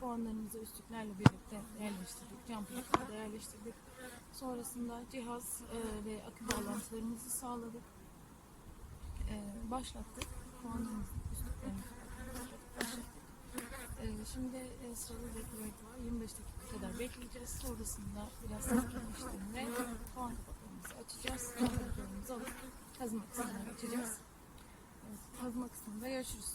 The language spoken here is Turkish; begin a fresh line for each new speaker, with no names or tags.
Kovanlarımızı üstlüklerle birlikte yerleştirdik. Cam yerleştirdik. Sonrasında cihaz e, ve akü bağlantılarımızı sağladık. E, başlattık. Kovanlarımızın üstlüklerini başlattık. E, şimdi e, sıralı bekliyordu var. 25 dakika kadar bekleyeceğiz. Sonrasında biraz sakinleştiğinde kovan kapaklarımızı açacağız. Kovan kapaklarımızı alıp kazma kısmına geçeceğiz. Evet, kazma kısmında görüşürüz.